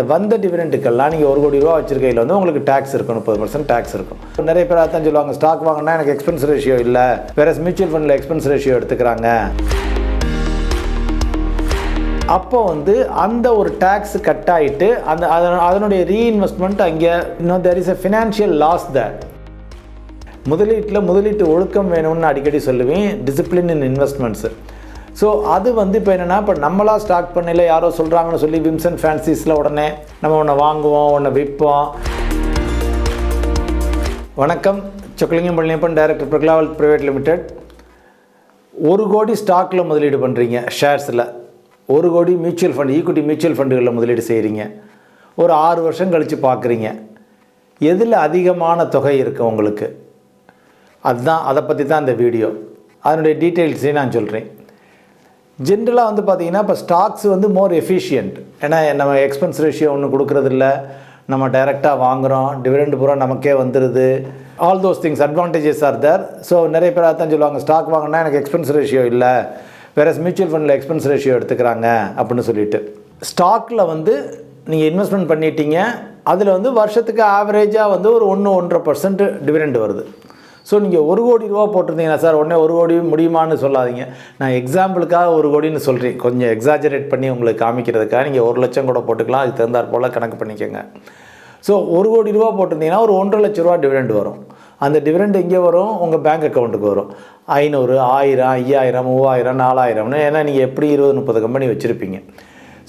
அந்த வந்த டிவிடெண்ட்டுக்கெல்லாம் நீங்கள் ஒரு கோடி ரூபா வச்சிருக்கையில் வந்து உங்களுக்கு டேக்ஸ் இருக்கும் முப்பது பர்சன்ட் டேக்ஸ் இருக்கும். நிறைய பேர் அதான் சொல்லுவாங்க ஸ்டாக் வாங்கினா எனக்கு எக்ஸ்பென்ஸ் ரேஷியோ இல்லை. வேற மியூச்சுவல் ஃபண்டில் எக்ஸ்பென்ஸ் ரேஷியோ எடுத்துக்கிறாங்க. அப்போ வந்து அந்த ஒரு டேக்ஸ் கட் ஆகிட்டு அந்த அதனுடைய ரீஇன்வெஸ்ட்மெண்ட் அங்கே இன்னும் there is a financial loss that முதலீட்டில் முதலீட்டு ஒழுக்கம் வேணும்னு அடிக்கடி சொல்லுவேன் டிசிப்ளின் இன் இன்வெஸ்ட்மெண்ட்ஸு ஸோ அது வந்து இப்போ என்னென்னா இப்போ நம்மளா ஸ்டார்ட் பண்ணல யாரோ சொல்கிறாங்கன்னு சொல்லி விம்சன் ஃபேன்சிஸில் உடனே நம்ம ஒன்று வாங்குவோம் ஒன்று விற்போம். வணக்கம். சொக்கலிங்கம் பழனியப்பன் டைரக்டர் பிரகலாவல் ப்ரைவேட் லிமிடெட் ஒரு கோடி ஸ்டாக்கில் முதலீடு பண்ணுறீங்க ஷேர்ஸில் ஒரு கோடி மியூச்சுவல் ஃபண்ட் ஈக்குவிட்டி மியூச்சுவல் ஃபண்டுகளில் முதலீடு செய்கிறீங்க ஒரு ஆறு வருஷம் கழித்து பார்க்குறீங்க. எதில் அதிகமான தொகை இருக்குது உங்களுக்கு? அதுதான் அதை பற்றி தான் இந்த வீடியோ. அதனுடைய டீட்டெயில்ஸையும் நான் சொல்கிறேன் ஜென்ரலாக வந்து பார்த்தீங்கன்னா இப்போ ஸ்டாக்ஸ் வந்து மோர் எஃபிஷியன்ட் ஏன்னா நம்ம எக்ஸ்பென்ஸ் ரேஷியோ ஒன்று கொடுக்குறதில்ல. நம்ம டைரெக்டாக வாங்குகிறோம் டிவிடெண்ட் பூரா நமக்கே வந்துடுது all those things advantages are there so நிறைய பேர் அதான் சொல்லுவாங்க ஸ்டாக் வாங்கினா எனக்கு எக்ஸ்பென்ஸ் ரேஷியோ இல்லை. வேறு மியூச்சுவல் ஃபண்டில் எக்ஸ்பென்ஸ் ரேஷியோ எடுத்துக்கிறாங்க அப்படின்னு சொல்லிட்டு. ஸ்டாக்கில் வந்து நீங்கள் இன்வெஸ்ட்மெண்ட் பண்ணிட்டீங்க. அதில் வந்து வருஷத்துக்கு ஆவரேஜாக வந்து ஒரு ஒன்று ஒன்றரை பர்சன்ட் டிவிடெண்ட் வருது. ஸோ நீங்கள் ஒரு கோடி ரூபா போட்டிருந்தீங்கன்னா சார் உடனே ஒரு கோடி முடியுமான்னு சொல்லாதீங்க. நான் எக்ஸாம்பிளுக்காக ஒரு கோடின்னு சொல்கிறேன் கொஞ்சம் எக்ஸாஜரேட் பண்ணி உங்களுக்கு காமிக்கிறதுக்காக நீங்கள் ஒரு லட்சம் கூட போட்டுக்கலாம். அதுக்கு தகுந்தாற் போல் கணக்கு பண்ணிக்கோங்க. ஸோ ஒரு கோடி ரூபா போட்டிருந்தீங்கன்னா ஒரு ஒன்றரை லட்ச ரூபா டிவிடெண்ட் வரும். அந்த டிவிடெண்ட் எங்கே வரும்? உங்கள் பேங்க் அக்கௌண்ட்டுக்கு வரும். ஐநூறு ஆயிரம் ஐயாயிரம் மூவாயிரம் நாலாயிரம்னு. ஏன்னா நீங்கள் எப்படி இருபது முப்பது கம்பெனி வச்சுருப்பீங்க.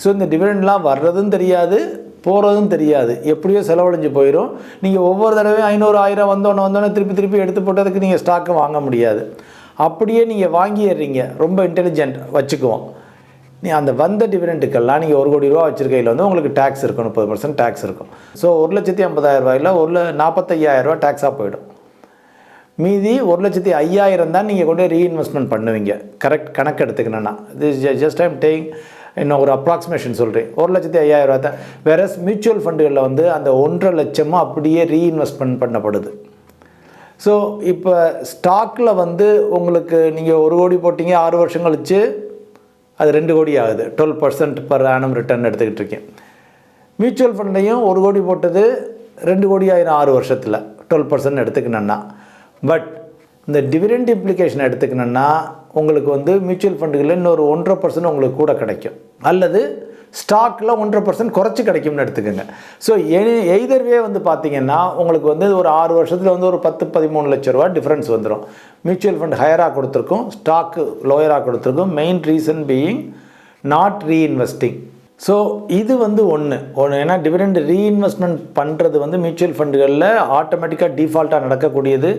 ஸோ இந்த டிவிடெண்ட்லாம் வர்றதும் தெரியாது. போகிறதும் தெரியாது. எப்படியோ செலவழிஞ்சு போயிடும் நீங்கள் ஒவ்வொரு தடவையும் ஐநூறு ஆயிரம் வந்தோன்னே வந்தோன்னே திருப்பி திருப்பி எடுத்து போட்டதுக்கு நீங்கள் ஸ்டாக்கு வாங்க முடியாது. அப்படியே நீங்கள் வாங்கிடுறீங்க. ரொம்ப இன்டெலிஜென்ட் வச்சுக்குவோம். நீ அந்த வந்த டிவிடெண்ட்டுக்கெல்லாம் நீங்கள் ஒரு கோடி ரூபா வச்சுருக்கையில் வந்து உங்களுக்கு டேக்ஸ் இருக்கும். முப்பது பர்சன்ட் டேக்ஸ் இருக்கும். ஸோ ஒரு லட்சத்தி ஐம்பதாயிரம் ரூபாயில் ஒரு நாற்பத்தையாயிரம் டேக்ஸாக போயிடும். மீதி ஒரு லட்சத்தி ஐயாயிரம் தான் நீங்கள் கொண்டு ரீஇன்வெஸ்ட்மெண்ட் பண்ணுவீங்க. கரெக்ட் கணக்கு எடுத்துக்கணுன்னா இது ஜஸ்ட் டைம் டேயிங் இன்னும் ஒரு அப்ராக்சிமேஷன் சொல்கிறேன் ஒரு லட்சத்தி ஐயாயிரம் ரூபா தான். வேற மியூச்சுவல் ஃபண்டுகளில் வந்து அந்த ஒன்றரை லட்சமும் அப்படியே ரீஇன்வெஸ்ட்மெண்ட் பண்ணப்படுது. ஸோ இப்போ ஸ்டாக்கில் வந்து உங்களுக்கு நீங்கள் ஒரு கோடி போட்டிங்க ஆறு வருஷம் கழித்து அது ரெண்டு கோடி ஆகுது. Twelve percent per annum return எடுத்துக்கிட்டு இருக்கேன். மியூச்சுவல் ஃபண்டையும் ஒரு கோடி போட்டது ரெண்டு கோடி ஆயிரம் ஆறு வருஷத்தில். டுவெல் பர்சன்ட் எடுத்துக்கணுன்னா பட் இந்த டிவிடெண்ட் இம்ப்ளிகேஷன் எடுத்துக்கணுன்னா உங்களுக்கு வந்து மியூச்சுவல் ஃபண்டுகளில் இன்னொரு ஒன்றரை பர்சன்ட் உங்களுக்கு கூட கிடைக்கும். அல்லது ஸ்டாக்கில் ஒன்றரை பர்சன்ட் குறைச்சி கிடைக்கும்னு எடுத்துக்கோங்க. ஸோ எய்தர்வே வந்து பார்த்தீங்கன்னா உங்களுக்கு வந்து ஒரு ஆறு வருஷத்தில் வந்து ஒரு பத்து பதிமூணு லட்ச ரூபா டிஃப்ரென்ஸ் வந்துடும் மியூச்சுவல் ஃபண்ட் ஹையராக கொடுத்துருக்கும் ஸ்டாக்கு லோயராக கொடுத்துருக்கும். Main reason being not reinvesting so இது வந்து ஒன்று ஒன்று ஏன்னா டிவிடெண்ட் ரீஇன்வெஸ்ட்மெண்ட் பண்ணுறது வந்து மியூச்சுவல் ஃபண்டுகளில் ஆட்டோமேட்டிக்காக டிஃபால்ட்டாக நடக்கக்கூடியது.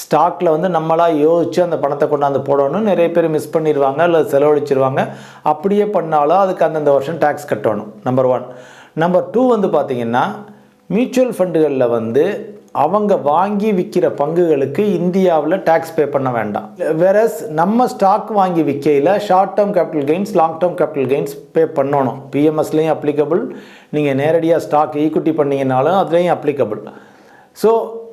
ஸ்டாக்கில் வந்து நம்மளாக யோசித்து அந்த பணத்தை கொண்டாந்து போடணும் நிறைய பேர் மிஸ் பண்ணிடுவாங்க இல்லை செலவழிச்சிருவாங்க. அப்படியே பண்ணாலும் அதுக்கு அந்தந்த வருஷம் டேக்ஸ் கட்டணும் நம்பர் ஒன் நம்பர் டூ வந்து பார்த்திங்கன்னா மியூச்சுவல் ஃபண்டுகளில் வந்து அவங்க வாங்கி விற்கிற பங்குகளுக்கு இந்தியாவில் டேக்ஸ் பே பண்ண வேண்டாம். வேறஸ் நம்ம ஸ்டாக் வாங்கி விற்கையில் short term capital gains long term capital gains pay பண்ணணும். பிஎம்எஸ்லேயும் அப்ளிகபிள் நீங்கள் நேரடியாக ஸ்டாக் ஈக்குட்டி பண்ணிங்கனாலும் அதுலேயும் அப்ளிகபிள் ஸோ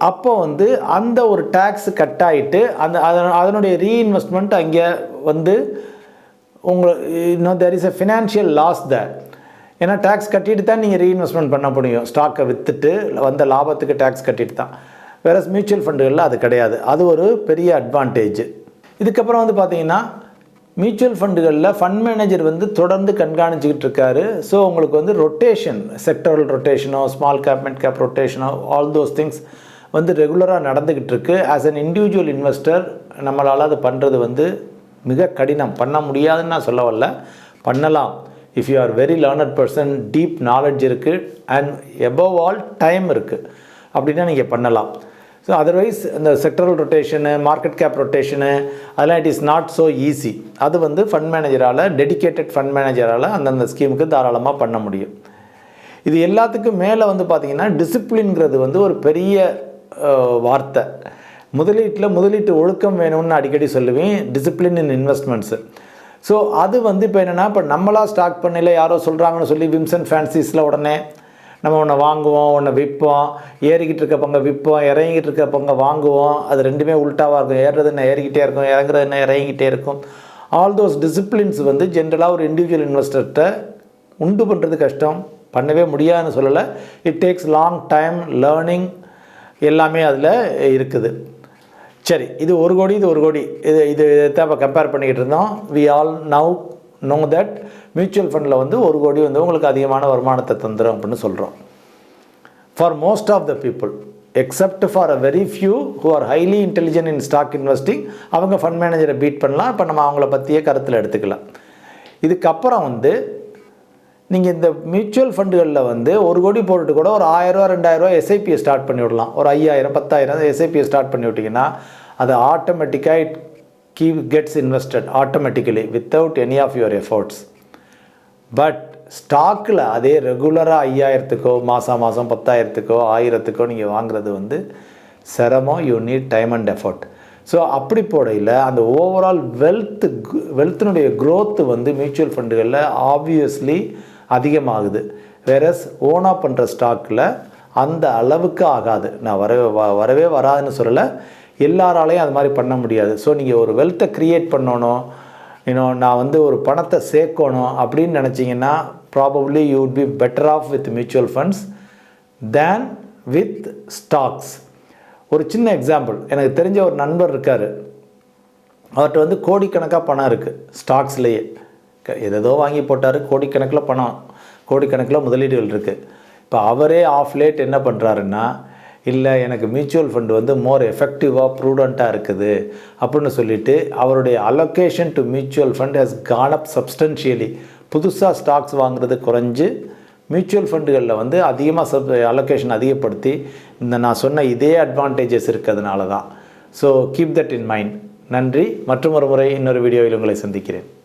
அப்போ வந்து அந்த ஒரு டேக்ஸ் கட் ஆகிட்டு அந்த அதனுடைய ரீஇன்வெஸ்ட்மெண்ட் அங்கே வந்து உங்களுக்கு இன்னும் there is a financial loss there ஏன்னா டேக்ஸ் கட்டிட்டு தான் நீங்கள் ரீஇன்வெஸ்ட்மெண்ட் பண்ண முடியும். ஸ்டாக்கை விற்றுட்டு வந்த லாபத்துக்கு டேக்ஸ் கட்டிட்டு தான் வேறு மியூச்சுவல் ஃபண்டுகளில் அது கிடையாது. அது ஒரு பெரிய அட்வான்டேஜ் இதுக்கப்புறம் வந்து பார்த்தீங்கன்னா மியூச்சுவல் ஃபண்டுகளில் ஃபண்ட் மேனேஜர் வந்து தொடர்ந்து கண்காணிச்சுக்கிட்டு இருக்காரு. ஸோ உங்களுக்கு வந்து ரொட்டேஷன் செக்டரல் ரொட்டேஷனோ ஸ்மால் கேப் மிட் கேப் ரொட்டேஷனோ ஆல் தோஸ் திங்ஸ் வந்து ரெகுலராக நடந்துக்கிட்டு இருக்கு. ஆஸ் அன் இண்டிவிஜுவல் இன்வெஸ்டர் நம்மளால் அது பண்ணுறது வந்து மிக கடினம். பண்ண முடியாதுன்னு நான் சொல்ல வரல. பண்ணலாம். If you are very learned person deep knowledge இருக்குது அண்ட் எபவ் ஆல் டைம் இருக்குது அப்படின்னா நீங்கள் பண்ணலாம். ஸோ அதர்வைஸ் இந்த sectoral rotation market cap rotation அதெல்லாம் it is not so easy அது வந்து ஃபண்ட் மேனேஜரால் டெடிகேட்டட் ஃபண்ட் மேனேஜரால் அந்தந்த ஸ்கீமுக்கு தாராளமாக பண்ண முடியும். இது எல்லாத்துக்கும் மேலே வந்து பார்த்திங்கன்னா டிசிப்ளின்ங்கிறது வந்து ஒரு பெரிய வார்த்தை. முதலீட்டில் முதலீட்டு ஒழுக்கம் வேணும்னு அடிக்கடி சொல்லுவேன் டிசிப்ளின் இன் இன்வெஸ்ட்மெண்ட்ஸு ஸோ அது வந்து இப்போ என்னென்னா இப்போ நம்மளா ஸ்டாக் பண்ணல யாரோ சொல்கிறாங்கன்னு சொல்லி விம்சன் ஃபேன்சிஸில் உடனே நம்ம ஒன்று வாங்குவோம் ஒன்று விற்போம் ஏறிக்கிட்டு இருக்க பங்கை விற்போம் இறங்கிக்கிட்டு இருக்க பங்கை வாங்குவோம். அது ரெண்டுமே உல்ட்டாவாக இருக்கும். ஏறுறது என்ன ஏறிக்கிட்டே இருக்கும். இறங்குறது என்ன இறங்கிக்கிட்டே இருக்கும். ஆல் தோஸ் டிசிப்ளின்ஸ் வந்து ஜென்ரலாக ஒரு இண்டிவிஜுவல் இன்வெஸ்டர்கிட்ட உண்டு பண்ணுறது கஷ்டம். பண்ணவே முடியாதுன்னு சொல்லலை. It takes long time learning எல்லாமே அதில் இருக்குது. சரி இது ஒரு கோடி இது ஒரு கோடி. இது இது தான் இப்போ கம்பேர் பண்ணிக்கிட்டு இருந்தோம். We all now know that mutual ஃபண்டில் வந்து ஒரு கோடி வந்து உங்களுக்கு அதிகமான வருமானத்தை தந்துடும் அப்படின்னு சொல்கிறோம் for most of the people except for a very few who are highly intelligent in stock investing அவங்க ஃபண்ட் மேனேஜரை பீட் பண்ணலாம். இப்போ நம்ம அவங்கள பற்றியே கருத்தில் எடுத்துக்கலாம். இதுக்கப்புறம் வந்து நீங்கள் இந்த மியூச்சுவல் ஃபண்டுகளில் வந்து ஒரு கோடி போட்டுட்டு கூட ஒரு ஆயிரரூவா ரெண்டாயிரரூவா எஸ்ஐபியை ஸ்டார்ட் பண்ணி விடலாம். ஒரு ஐயாயிரம் பத்தாயிரம் எஸ்ஐபியை ஸ்டார்ட் பண்ணி விட்டிங்கன்னா அது ஆட்டோமேட்டிக்காக it keep gets invested automatically without any of your efforts but ஸ்டாக்கில் அதே ரெகுலராக ஐயாயிரத்துக்கோ மாதம் மாதம் பத்தாயிரத்துக்கோ ஆயிரத்துக்கோ நீங்கள் வாங்குறது வந்து சிரமம் you need time and effort so அப்படி போடையில் அந்த ஓவரால் வெல்த்து வெல்த்தினுடைய க்ரோத்து வந்து மியூச்சுவல் ஃபண்டுகளில் ஆப்வியஸ்லி அதிகமாகுது. வேறஸ் ஓனாக பண்ணுற ஸ்டாக்கில் அந்த அளவுக்கு ஆகாது. நான் வரவே வ- வரவே வராதுன்னு சொல்லலை. எல்லாராலையும் அது மாதிரி பண்ண முடியாது. ஸோ நீங்கள் ஒரு வெல்த்தை க்ரியேட் பண்ணணும். இன்னும் நான் வந்து ஒரு பணத்தை சேர்க்கணும் அப்படின்னு நினச்சிங்கன்னா probably you be better off with mutual funds than with stocks ஒரு சின்ன எக்ஸாம்பிள் எனக்கு தெரிஞ்ச ஒரு நண்பர் இருக்கார். அவர்கிட்ட வந்து கோடிக்கணக்காக பணம் இருக்குது ஸ்டாக்ஸ்லேயே எதோ வாங்கி போட்டார் கோடிக்கணக்கில் பணம் கோடிக்கணக்கில் முதலீடுகள் இருக்குது இப்போ அவரே ஆஃப் லேட் என்ன பண்ணுறாருன்னா இல்லை எனக்கு மியூச்சுவல் ஃபண்டு வந்து மோர் எஃபெக்டிவாக ப்ரூடண்ட்டாக இருக்குது அப்படின்னு சொல்லிவிட்டு அவருடைய allocation to mutual fund has gone up substantially புதுசாக ஸ்டாக்ஸ் வாங்குறது குறைஞ்சு மியூச்சுவல் ஃபண்டுகளில் வந்து அதிகமாக சப் அலொகேஷன் அதிகப்படுத்தி இந்த நான் சொன்ன இதே அட்வான்டேஜஸ் இருக்கிறதுனால தான் so keep that in mind நன்றி. மற்றும் ஒரு முறை இன்னொரு வீடியோவில் உங்களை சந்திக்கிறேன்.